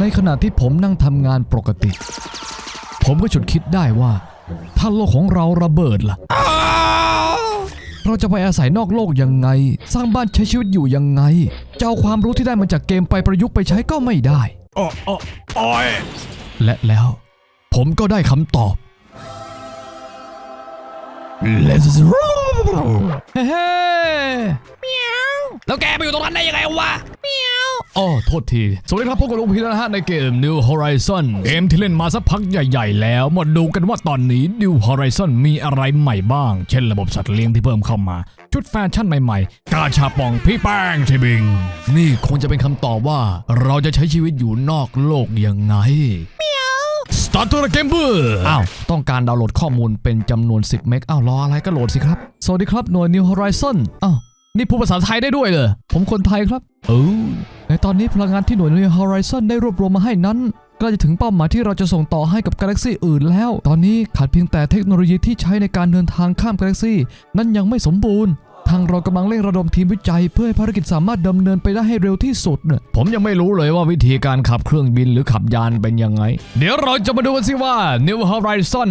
ในขณะที่ผมนั่งทำงานปกติ ผมก็ฉุดคิดได้ว่า ถ้าโลกของเราระเบิดล่ะ เราจะไปอาศัยนอกโลกยังไง สร้างบ้านใช้ชีวิตอยู่ยังไง จะเอาความรู้ที่ได้มาจากเกมไปประยุกต์ไปใช้ก็ไม่ได้อ้โอ้โอ้ยและแล้ว ผมก็ได้คำตอบ Let's roll เฮ้แล้วแกไปอยู่ตรงนั้นได้ยังไงวะอ๋อโทษที สวัสดีครับพบกับลุงพีแล้วนะฮะในเกม New Horizon เกมที่เล่นมาสักพักใหญ่ ๆ แล้ว มาดูกันว่าตอนนี้ New Horizon มีอะไรใหม่บ้าง เช่นระบบสัตว์เลี้ยงที่เพิ่มเข้ามา ชุดแฟชั่นใหม่ๆ กาชาปองพี่แป้งชิบิง นี่คงจะเป็นคำตอบว่า เราจะใช้ชีวิตอยู่นอกโลกยังไง Start to the game เบอร์อ้าว ต้องการดาวน์โหลดข้อมูลเป็นจำนวน 10 เมกอ้าวรออะไรก็โหลดสิครับ สวัสดีครับ หน่วย New Horizon อ้าวนี่พูดภาษาไทยได้ด้วยเหรอผมคนไทยครับ เออ ในตอนนี้พลังงานที่หน่วย New Horizon ได้รวบรวมมาให้นั้นใกล้จะถึงเป้าหมายที่เราจะส่งต่อให้กับกาแล็กซี่อื่นแล้ว ตอนนี้ขาดเพียงแต่เทคโนโลยีที่ใช้ในการเดินทางข้ามกาแล็กซี่นั้นยังไม่สมบูรณ์ ทางเรากำลังเร่งระดมทีมวิจัย เพื่อให้ภารกิจสามารถดำเนินไปได้ให้เร็วที่สุดเนี่ยผมยังไม่รู้เลยว่าวิธีการขับเครื่องบินหรือขับยานเป็นยังไง เดี๋ยวเราจะมาดูกันสิว่า New Horizon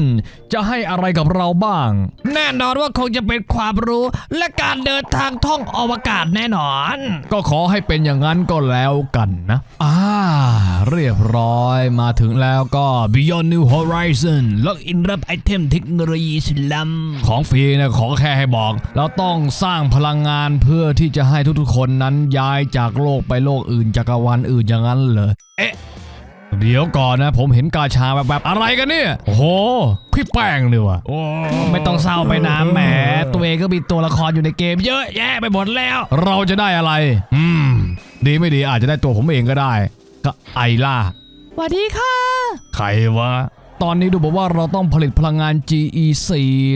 จะให้อะไรกับเราบ้าง แน่นอนว่าคงจะเป็นความรู้ และการเดินทางท่องอวกาศแน่นอน ก็ขอให้เป็นอย่างนั้นก็แล้วกันนะอ่าเรียบร้อยมาถึงแล้วก็ Beyond New Horizon ล็อกอินรับไอเทมเทคโนโลยีสลัมของฟรีนะขอแค่ให้บอก เราต้องสร้างพลังงานเพื่อที่จะให้ทุกๆคนนั้นย้ายจากโลกไปโลกอื่นจักรวาลอื่นอย่างนั้นเหรอเอ๊ะเดี๋ยวก่อนนะผมเห็นกาชาแบบแบบอะไรกันเนี่ยโอ้โหพี่แป้งเนี่ว่ะโอ้ไม่ต้องเศร้าไปนะแหมตัวเองก็มีตัวละครอยู่ในเกมเยอะแยะไปหมดแล้ว เราจะได้อะไร อืม ดีไม่ดีอาจจะได้ตัวผมเองก็ได้ ก็ไอล่าสวัสดีค่ะ ใครวะ ตอนนี้ดูบอกว่าเราต้องผลิตพลังงาน GEC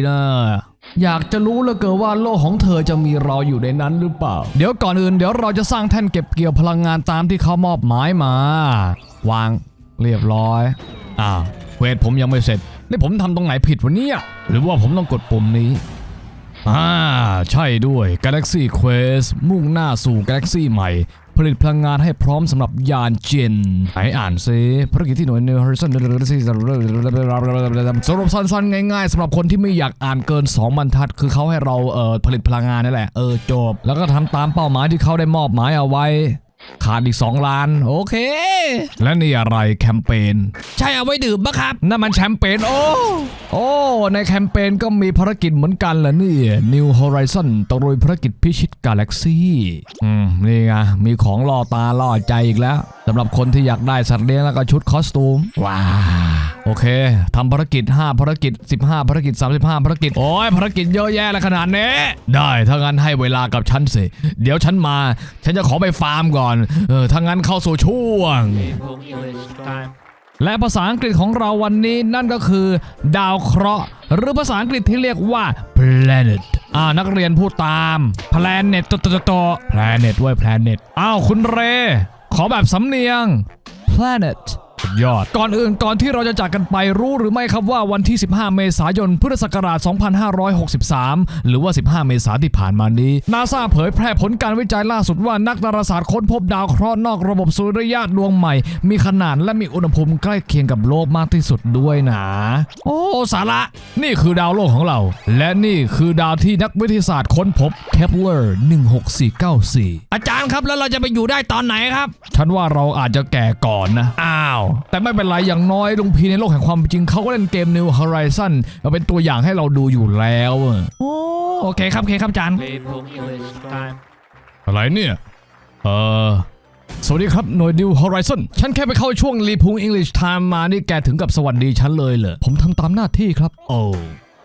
นะ อยากจะรู้เหลือเกินว่าโลกของเธอจะมีเราอยู่ในนั้นหรือเปล่า เดี๋ยวก่อนอื่นเดี๋ยวเราจะสร้างแท่นเก็บเกี่ยวพลังงานตามที่เขามอบหมายมา วางเรียบร้อยอ้าวเวทผมยังไม่เสร็จนี่ผมทำตรงไหนผิดวะเนี่ยหรือว่าผมต้องกดปุ่มนี้อ่าใช่ด้วย Galaxy Quest มุ่งหน้าสู่ Galaxy ใหม่ ผลิตพลังงานให้พร้อมสำหรับยานเจนไหนอ่านซิภารกิจที่หน่วยเนื้อฮอริซอนสรุปสั้นๆง่ายๆสำหรับคนที่ไม่อยากอ่านเกิน 2 บรรทัด คือเขาให้เราเอ่อผลิตพลังงานนี่แหละ เออจบ แล้วก็ทำตามเป้าหมายที่เขาได้มอบหมายเอาไว้ ขาดอีก 2 ล้าน โอเค และนี่อะไรแคมเปญใช่เอาไว้ดื่มปะครับนั่นมันแชมเปญโอ้โอ้ในแคมเปญก็มีภารกิจเหมือนกันเหรอนี่ New Horizon ตะลุยภารกิจพิชิตกาแล็กซี่อืมนี่ไงมีของล่อตาล่อใจอีกแล้ว สำหรับคนที่อยากได้สัตว์เลี้ยงแล้วก็ชุดคอสตูม ว้า โอเคทำภารกิจ 5 ภารกิจ 15 ภารกิจ 35 ภารกิจ โอ้ยภารกิจเยอะแยะแล้วขนาดนี้ ได้ถ้างั้นให้เวลากับฉันสิ เดี๋ยวฉันมา ฉันจะขอไปฟาร์มก่อน เออถ้างั้นเข้าสู่ช่วง และภาษาอังกฤษของเราวันนี้นั่นก็คือ ดาวเคราะห์ หรือภาษาอังกฤษที่เรียกว่า planet อ่านักเรียนพูดตาม planet ตัวตัวตัว planet ด้วย planet อ้าวคุณเร ขอแบบสำเนียง planet ดยอด ก่อนอื่นก่อนที่เราจะจากกันไปรู้หรือไม่ครับว่าวันที่ 15 เมษายนพุทธศักราช 2563 หรือว่า 15 เมษายนที่ผ่านมานี้นาซาเผยแพร่ผลการวิจัยล่าสุดว่านักดาราศาสตร์ค้นพบดาวเคราะห์นอกระบบสุริยะดวงใหม่ มีขนาดและมีอุณหภูมิใกล้เคียงกับโลกมากที่สุดด้วยนะ โอ้สาระ นี่คือดาวโลกของเรา และนี่คือดาวที่นักวิทยาศาสตร์ค้นพบ Kepler 16494 อาจารย์ครับแล้วเราจะไปอยู่ได้ตอนไหนครับ ฉันว่าเราอาจจะแก่ก่อนนะอ้าว แต่ไม่เป็นไรอย่างน้อยลุงพีในโลกแห่งความเป็นจริงเขาก็เล่นเกม New Horizon มาเป็นตัวอย่างให้เราดูอยู่แล้วอะโอ้โอเคครับโอเคครับอาจารย์อะไรเนี่ยเออสวัสดีครับหน่วย New Horizon ฉันแค่ไปเข้าช่วงรีพุง English Time มานี่แกถึงกับสวัสดีฉันเลยเหรอผมทำตามหน้าที่ครับ โอ้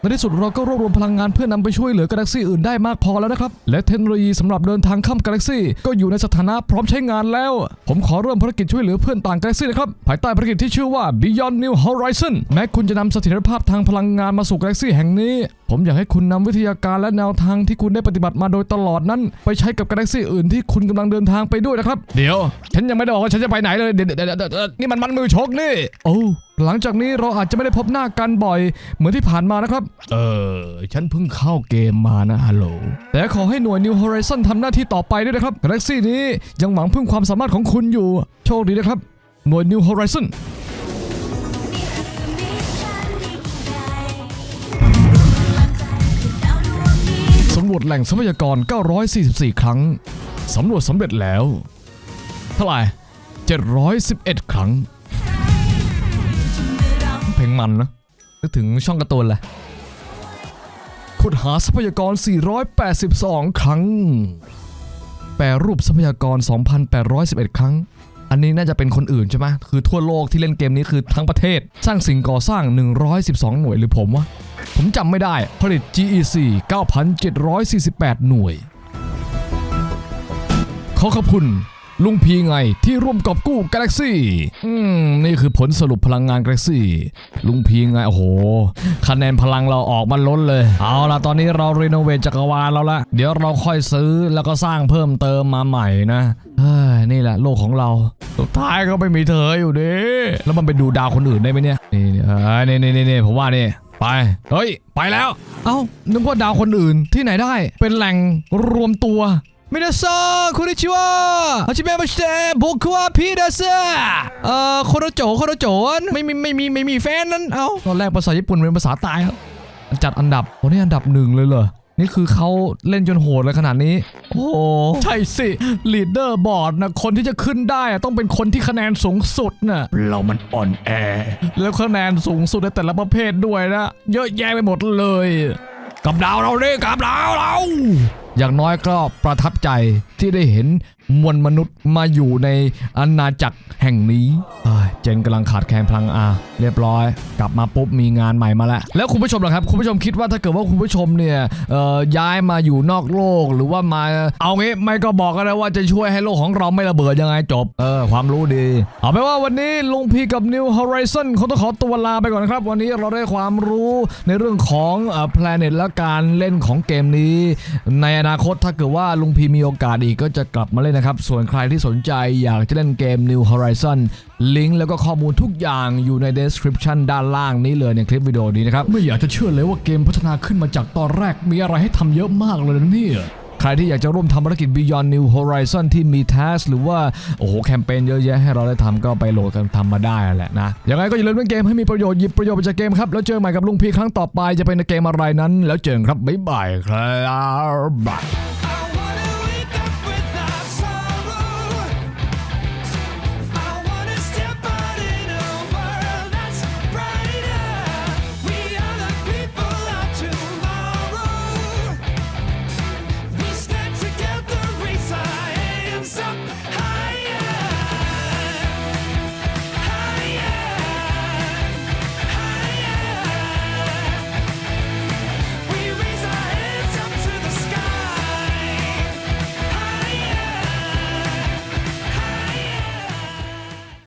ในที่สุดเราก็รวบรวมพลังงานเพื่อนำไปช่วยเหลือกาแล็กซี่อื่นได้มากพอแล้วนะครับ และเทคโนโลยีสำหรับเดินทางข้ามกาแล็กซี่ก็อยู่ในสถานะพร้อมใช้งานแล้ว ผมขอเริ่มภารกิจช่วยเหลือเพื่อนต่างกาแล็กซี่นะครับ ภายใต้ภารกิจที่ชื่อว่า Beyond New Horizon แม้คุณจะนำเสถียรภาพทางพลังงานมาสู่กาแล็กซี่แห่งนี้ ผมอยากให้คุณนำวิทยาการและแนวทางที่คุณได้ปฏิบัติมาโดยตลอดนั้น ไปใช้กับกาแล็กซี่อื่นที่คุณกำลังเดินทางไปด้วยนะครับ เดี๋ยว ฉันยังไม่ได้บอกว่าฉันจะไปไหนเลยเดี๋ยวเดี๋ยวเดี๋ยวเดี๋ยวนี่มันมันมือชกนี่ โอ้ หลังจากนี้เราอาจจะไม่ได้พบหน้ากันบ่อย เหมือนที่ผ่านมานะครับ เออ ฉันเพิ่งเข้าเกมมานะฮัลโหล แต่ขอให้หน่วย New Horizon ทำหน้าที่ต่อไปด้วยนะครับกาแล็กซี่นี้ยังหวังพึ่งความสามารถของคุณอยู่ โชคดีนะครับ หน่วย New Horizon สำรวจแหล่งทรัพยากร 944 ครั้ง สำรวจสำเร็จแล้ว เท่าไหร่711 ครั้งเพลง มันนะนึกถึงช่องการ์ตูนเลยขุดหาทรัพยากร 482 ครั้ง แปรรูปทรัพยากร 2,811 ครั้ง อันนี้น่าจะเป็นคนอื่นใช่ไหมคือทั่วโลกที่เล่นเกมนี้คือทั้งประเทศ สร้างสิ่งก่อสร้าง 112 หน่วยหรือผมวะ ผมจำไม่ได้ ผลิต GEC 9,748 หน่วย ขอขอบคุณ ลุงพีไงที่ร่วมกอบกู้กาแล็กซี่ อืม นี่คือผลสรุปพลังงานกาแล็กซี่ ลุงพีไง โอ้โห คะแนนพลังเราออกมาล้นเลย เอาล่ะ ตอนนี้เรารีโนเวทจักรวาลแล้วละ เดี๋ยวเราค่อยซื้อแล้วก็สร้างเพิ่มเติมมาใหม่นะเฮ้ยนี่แหละโลกของเรา สุดท้ายก็ไม่มีเธออยู่ดีแล้วมันไปดูดาวคนอื่นได้ไหมเนี่ย นี่นี่เออนี่นี่นี่นี่ผมว่านี่ไป เฮ้ย ไปแล้ว เอ้า นึกว่าดาวคนอื่นที่ไหนได้ เป็นแหล่งรวมตัว มินาซังคุนิชิวะฮาจิเมะมาชิเตะบุคุวะพีดาเซะเอ่อโคโรโจโคโรโจนไม่มีไม่มีไม่มีแฟนนั้นเอ้าตอนแรกภาษาญี่ปุ่นเป็นภาษาตายครับจัดอันดับโอ้นี่อันดับหนึ่งเลยเหรอนี่คือเขาเล่นจนโหดเลยขนาดนี้ โอ้โหใช่สิลีดเดอร์บอร์ดนะคนที่จะขึ้นได้อะต้องเป็นคนที่คะแนนสูงสุดน่ะเรามันอ่อนแอ แล้วคะแนนสูงสุดในแต่ละประเภทด้วยนะ เยอะแยะไปหมดเลย กับดาวเราดิกับดาวเรา อย่างน้อยก็ประทับใจที่ได้เห็น มวลมนุษย์มาอยู่ในอาณาจักรแห่งนี้เจนกำลังขาดแคลนพลังอาเรียบร้อย กลับมาปุ๊บมีงานใหม่มาแล้ว แล้วคุณผู้ชมล่ะครับ คุณผู้ชมคิดว่าถ้าเกิดว่าคุณผู้ชมเนี่ยย้ายมาอยู่นอกโลกหรือว่ามา เอางี้ไม่ก็บอกกันนะว่าจะช่วยให้โลกของเราไม่ระเบิดยังไงจบ เออ ความรู้ดี เอาเป็นว่าวันนี้ลุงพีกับ New Horizon เขาต้องขอตัวลาไปก่อนนะครับ วันนี้เราได้ความรู้ในเรื่องของเอ่อ planet และการเล่นของเกมนี้ ในอนาคตถ้าเกิดว่าลุงพีมีโอกาสอีกก็จะกลับมาเล่นนะครับ ส่วนใครที่สนใจอยากจะเล่นเกม New Horizon ลิงก์แล้วก็ข้อมูลทุกอย่างอยู่ใน description ด้านล่างนี้เลยในคลิปวิดีโอนี้นะครับ ไม่อยากจะเชื่อเลยว่าเกมพัฒนาขึ้นมาจากตอนแรกมีอะไรให้ทำเยอะมากเลยนะเนี่ยใครที่อยากจะร่วมทำภารกิจ Beyond New Horizon ที่มี task หรือว่า โอ้โห แคมเปญเยอะแยะให้เราได้ทำก็ไปโหลดกันทำมาได้แหละนะยังไงก็อย่าลืมเล่นเกมให้มีประโยชน์หยิบประโยชน์ไปจากเกมครับ แล้วเจอใหม่กับลุงพีครั้งต่อไปจะเป็นในเกมอะไรนั้น แล้วเจอกันครับ บ๊ายบายครับ